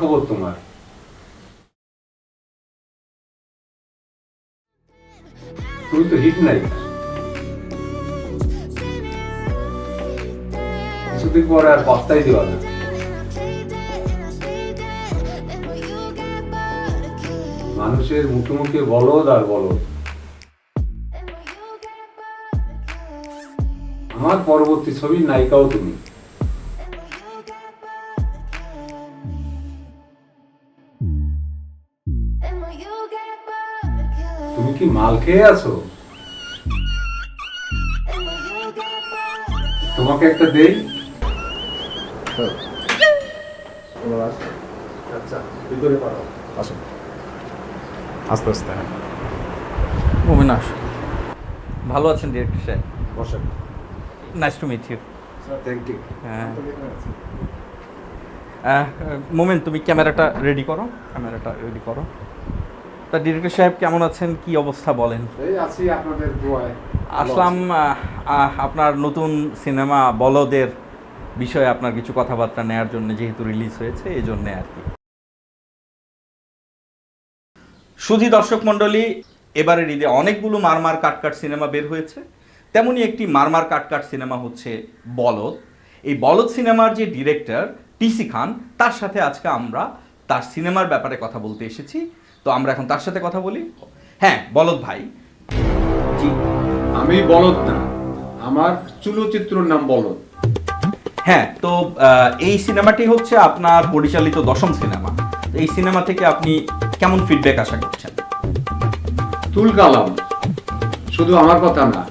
খবর তোমার? তুমি তো হিট নাই। কিছুদিন পরে আর পাত্তাই দেওয়া যাবে মানুষের মুখে বলদ আর বলদ। আমার পরবর্তী ছবির নায়িকাও তুমি। তুমি কি মাল খেয়ে আছো? তোমাকে একটা দেই। আচ্ছা ভিতরে পাঠাও আসুন আস্তে আস্তে হ্যাঁ। অবিনাশ ভালো আছেন ডিরেক্টর সাহেব? বসেন। Nice to meet you thank you moment তুমি ক্যামেরাটা রেডি করো? ক্যামেরাটা রেডি করো। তা ডিরেক্টর সাহেব কেমন আছেন? কি অবস্থা বলেন? এই আছি আপনাদের দোয়ায়। আসলাম আপনার নতুন সিনেমা বলদের বিষয়ে আপনার কিছু কথাবার্তা নেয়ার জন্য যেহেতু রিলিজ হয়েছে এই জন্যে আর কি। সুধী দর্শক মণ্ডলী এবারের ঈদে অনেকগুলো মারমার কাটকাট সিনেমা বের হয়েছে। তেমনি একটি মারমার কাটকাট সিনেমা হচ্ছে বলদ। এই বলদ সিনেমার যে ডিরেক্টর টিসি খান তার সাথে আজকে আমরা তার সিনেমার ব্যাপারে কথা বলতে এসেছি। তো আমরা এখন তার সাথে কথা বলি। হ্যাঁ বলদ ভাই। জি আমি বলদ না আমার চলচ্চিত্রর নাম বলদ। হ্যাঁ তো এই সিনেমাটি হচ্ছে আপনার পরিচালিত দশম সিনেমা। এই সিনেমা থেকে আপনি কেমন ফিডব্যাক আশা করছেন? তুল কালাম শুধু আমার কথা না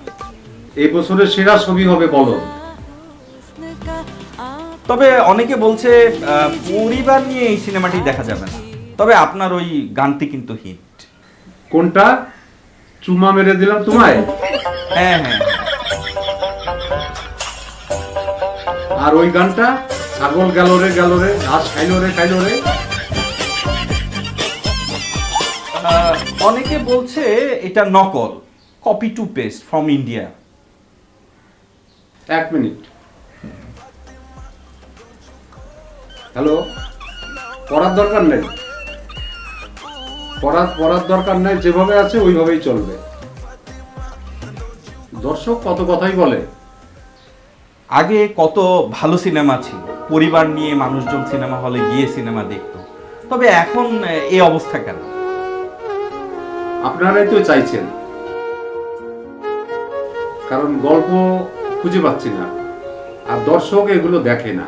এই বছরের সেরা ছবি হবে বলদ। তবে অনেকে বলছে পরিবার নিয়ে এই সিনেমাটি দেখা যাবে না। তবে আপনার ওই গানটি কিন্তু হিট কোনটা? চুমা মেরে দিলাম তোমায়? হ্যাঁ হ্যাঁ। আর ওই গানটা? ছাগল গেল রে গেল রে ঘাস খাইলো রে খাইলো রে। অনেকে বলছে এটা নকল copy to paste from India এক মিনিট। হ্যালো? পড়ার দরকার নেই? পড়ার পড়ার দরকার নেই যেভাবে আছে ওইভাবেই চলবে। দর্শক কত কথাই বলে। আগে কত ভালো সিনেমা ছিল পরিবার নিয়ে মানুষজন সিনেমা হলে গিয়ে সিনেমা দেখতো। তবে এখন এই অবস্থা কেন? আপনারাই তো চাইছেন। কারণ গল্প খুঁজে পাচ্ছি না আর দর্শক এগুলো দেখে না।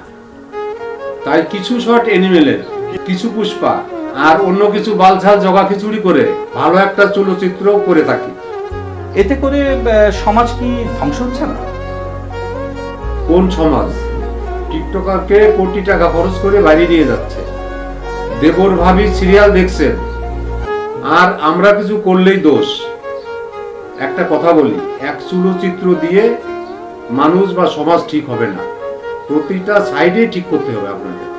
তাই কিছু শর্ট এনিমেলের কিছু পুষ্পা আর অন্য কিছু বালছাল জগা খিচুড়ি করে ভালো একটা চলচ্চিত্র করে থাকি। এতে করে সমাজ কি ধ্বংস হচ্ছে না? কোন সমাজ? টিকটকারকে কোটি টাকা খরচ করে বাইরে নিয়ে যাচ্ছে। দেবর ভাবি সিরিয়াল দেখছেন। আর আমরা কিছু করলেই দোষ। একটা কথা বলি এক চলচ্চিত্র দিয়ে মানুষ বা সমাজ ঠিক হবে না। প্রতিটা সাইডে ঠিক করতে হবে আপনাদের।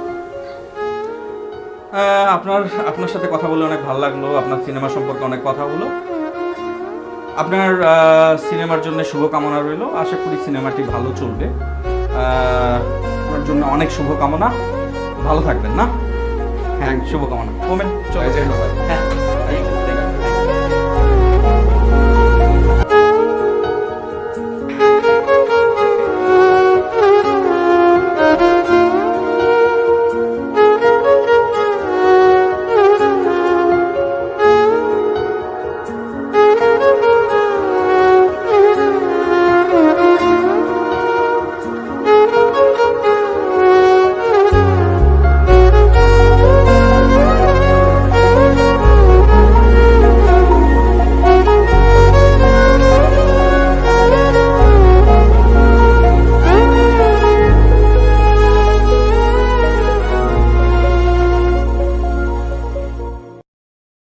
আপনার আপনার সাথে কথা বলে অনেক ভালো লাগল আপনার সিনেমা সম্পর্কে অনেক কথা হলো। আপনার সিনেমার জন্য শুভকামনা রইল আশা করি সিনেমাটি ভালো চলবে। আপনার জন্য অনেক শুভকামনা। ভালো থাকবেন না? হ্যাঁ শুভকামনা। কমেন্ট চলে। যাই বাবা।